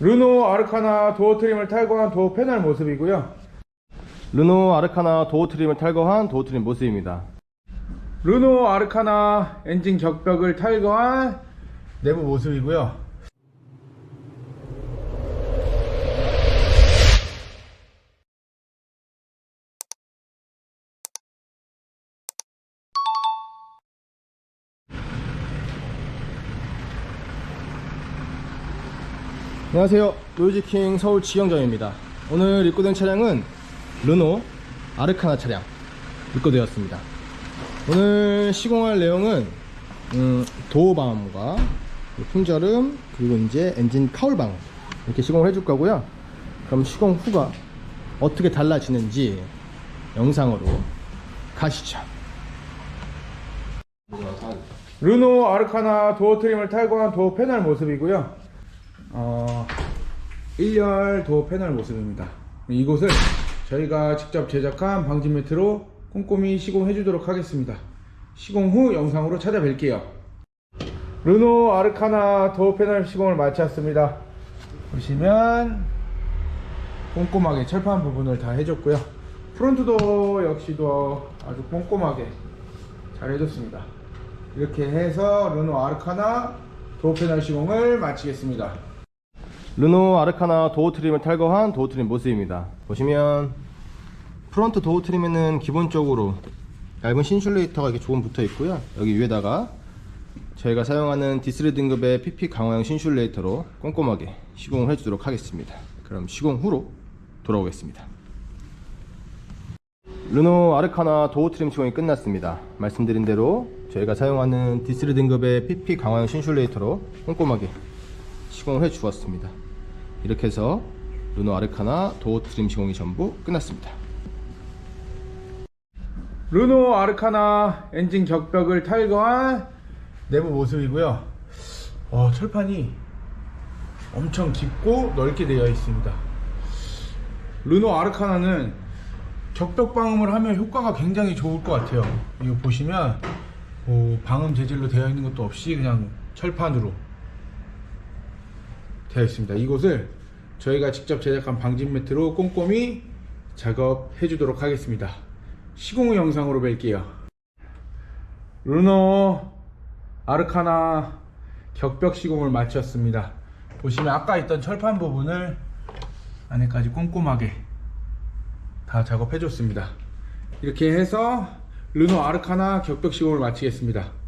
르노 아르카나 도어 트림을 탈거한 도어 패널 모습이고요. 르노 아르카나 도어 트림을 탈거한 도어 트림 모습입니다. 르노 아르카나 엔진 격벽을 탈거한 내부 모습이고요. 안녕하세요. 로이즈킹 서울 지경점입니다. 오늘 입고된 차량은 르노 아르카나 차량 입고되었습니다. 오늘 시공할 내용은 음, 도어 방음과 풍절음 그리고 이제 엔진 카울 방음 이렇게 시공을 해줄 거고요. 그럼 시공 후가 어떻게 달라지는지 영상으로 가시죠. 르노 아르카나 도어 트림을 탈거한 도어 패널 모습이고요. 어, 1열 도어 패널 모습입니다. 이곳을 저희가 직접 제작한 방진 매트로 꼼꼼히 시공해 주도록 하겠습니다. 시공 후 영상으로 찾아뵐게요. 르노 아르카나 도어 패널 시공을 마쳤습니다. 보시면 꼼꼼하게 철판 부분을 다 해줬고요. 프론트도 역시도 아주 꼼꼼하게 잘 해줬습니다. 이렇게 해서 르노 아르카나 도어 패널 시공을 마치겠습니다. 르노 아르카나 도어 트림을 탈거한 도어 트림 모습입니다. 보시면 프론트 도어 트림에는 기본적으로 얇은 신슐레이터가 이렇게 조금 붙어 있고요. 여기 위에다가 저희가 사용하는 디스리 등급의 PP 강화형 신슐레이터로 꼼꼼하게 시공을 해주도록 하겠습니다. 그럼 시공 후로 돌아오겠습니다. 르노 아르카나 도어 트림 시공이 끝났습니다. 말씀드린 대로 저희가 사용하는 디스리 등급의 PP 강화형 신슐레이터로 꼼꼼하게 시공을 해 주었습니다. 이렇게 해서 르노 아르카나 도어 트림 시공이 전부 끝났습니다. 르노 아르카나 엔진 격벽을 탈거한 내부 모습이고요. 어, 철판이 엄청 깊고 넓게 되어 있습니다. 르노 아르카나는 격벽 방음을 하면 효과가 굉장히 좋을 것 같아요. 이거 보시면 뭐 방음 재질로 되어 있는 것도 없이 그냥 철판으로 되어 있습니다. 이곳을 저희가 직접 제작한 방진 매트로 꼼꼼히 작업해 주도록 하겠습니다. 시공 후 영상으로 뵐게요. 르노 아르카나 격벽 시공을 마쳤습니다. 보시면 아까 있던 철판 부분을 안에까지 꼼꼼하게 다 작업해 줬습니다. 이렇게 해서 르노 아르카나 격벽 시공을 마치겠습니다.